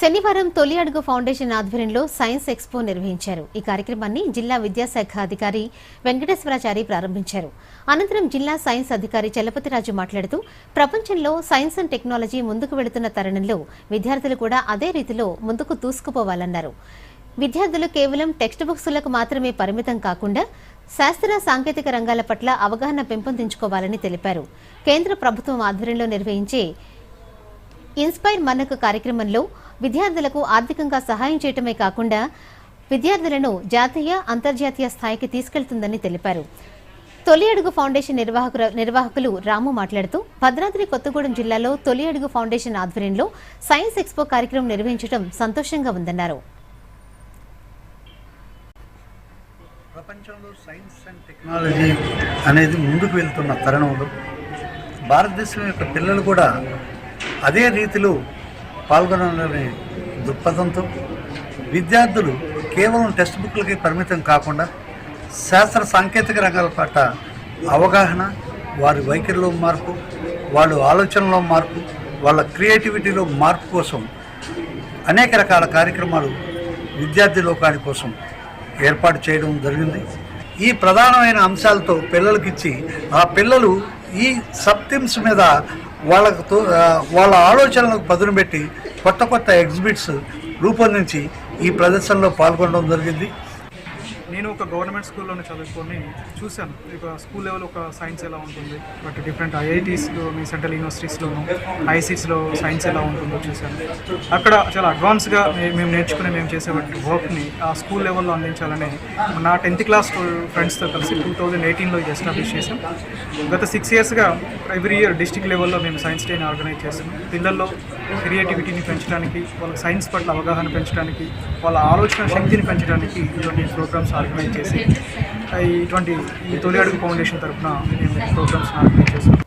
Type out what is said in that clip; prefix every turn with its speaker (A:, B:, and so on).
A: శనివారం తొలి అడుగు ఫౌండేషన్ ఆధ్వర్యంలో సైన్స్ ఎక్స్పో నిర్వహించారు. ఈ కార్యక్రమాన్ని జిల్లా విద్యాశాఖ అధికారి వెంకటేశ్వరాచారి ప్రారంభించారు. అనంతరం జిల్లా సైన్స్ అధికారి చలపతిరాజు మాట్లాడుతూ ప్రపంచంలో సైన్స్ అండ్ టెక్నాలజీ ముందుకు వెళుతున్న తరుణంలో విద్యార్థులు కూడా అదే రీతిలో ముందుకు దూసుకుపోవాలన్నారు. విద్యార్థులు కేవలం టెక్స్ట్ బుక్స్లకు మాత్రమే పరిమితం కాకుండా శాస్త్ర సాంకేతిక రంగాల పట్ల అవగాహన పెంపొందించుకోవాలని తెలిపారు. కేంద్ర ప్రభుత్వం ఆధ్వర్యంలో నిర్వహించే ఇన్స్పైర్ మనకు కార్యక్రమంలో విద్యార్థులకు ఆర్థికంగా సహాయం చేయటమే కాకుండా విద్యార్థులను జాతీయ అంతర్జాతీయ స్థాయికి తీసుకెళ్తుందని తెలిపారు. తొలి అడుగు ఫౌండేషన్ నిర్వాహకుల నిర్వాహకులు రాము మాట్లాడుతూ భద్రాద్రి కొత్తగూడెం జిల్లాలో తొలి అడుగు ఫౌండేషన్ ఆధ్వర్యంలో సైన్స్ ఎక్స్పో కార్యక్రమం నిర్వహించడం సంతోషంగా ఉందన్నారు.
B: ప్రపంచంలో సైన్స్ అండ్ టెక్నాలజీ అనేది ముందుకు వెళ్తున్న తరుణంలో భారతదేశం యొక్క పిల్లలు కూడా అదే రీతిలో పాల్గొనాలనే దృక్పథంతో విద్యార్థులు కేవలం టెక్స్ట్ బుక్లకి పరిమితం కాకుండా శాస్త్ర సాంకేతిక రంగాల పట్ల అవగాహన వారి వైఖరిలో మార్పు వాళ్ళ ఆలోచనలో మార్పు వాళ్ళ క్రియేటివిటీలో మార్పు కోసం అనేక రకాల కార్యక్రమాలు విద్యార్థి లోకాని కోసం ఏర్పాటు చేయడం జరిగింది. ఈ ప్రధానమైన అంశాలతో పిల్లలకి ఇచ్చి ఆ పిల్లలు ఈ సబ్థిమ్స్ మీద వాళ్ళకు తో- వాళ్ళ ఆలోచనలకు పదును పెట్టి కొత్త కొత్త ఎగ్జిబిట్స్ రూపొందించి ఈ ప్రదర్శనలో పాల్గొనడం జరిగింది.
C: నేను ఒక గవర్నమెంట్ స్కూల్లోనే చదువుకొని చూశాను. ఒక స్కూల్ లెవెల్ ఒక సైన్స్ ఎలా ఉంటుంది? బట్ డిఫరెంట్ ఐఐటీస్లో మీ సెంట్రల్ యూనివర్సిటీస్లోను ఐసీస్లో సైన్స్ ఎలా ఉంటుందో చూశాను. అక్కడ చాలా అడ్వాన్స్గా మేము నేర్చుకునే మేము చేసేటువంటి వర్క్ని ఆ స్కూల్ లెవెల్లో అందించాలని నా టెన్త్ క్లాస్ ఫ్రెండ్స్తో కలిసి టూ థౌజండ్ ఎయిటీన్లో ఎస్టాబ్లిష్ చేశాం. గత సిక్స్ ఇయర్స్గా ఎవ్రీ ఇయర్ డిస్టిక్ లెవెల్లో మేము సైన్స్ డేని ఆర్గనైజ్ చేస్తాం పిల్లల్లో క్రియేటివిటీని పెంచడానికి వాళ్ళ సైన్స్ పట్ల అవగాహన పెంచడానికి వాళ్ళ ఆలోచన శక్తిని పెంచడానికి ఇటువంటి ప్రోగ్రామ్స్ ఆర్గనైజ్ చేసి ఇటువంటి ఈ తొలి అడుగు ఫౌండేషన్ తరఫున మేము ప్రోగ్రామ్స్ ఆర్గనైజ్ చేస్తాం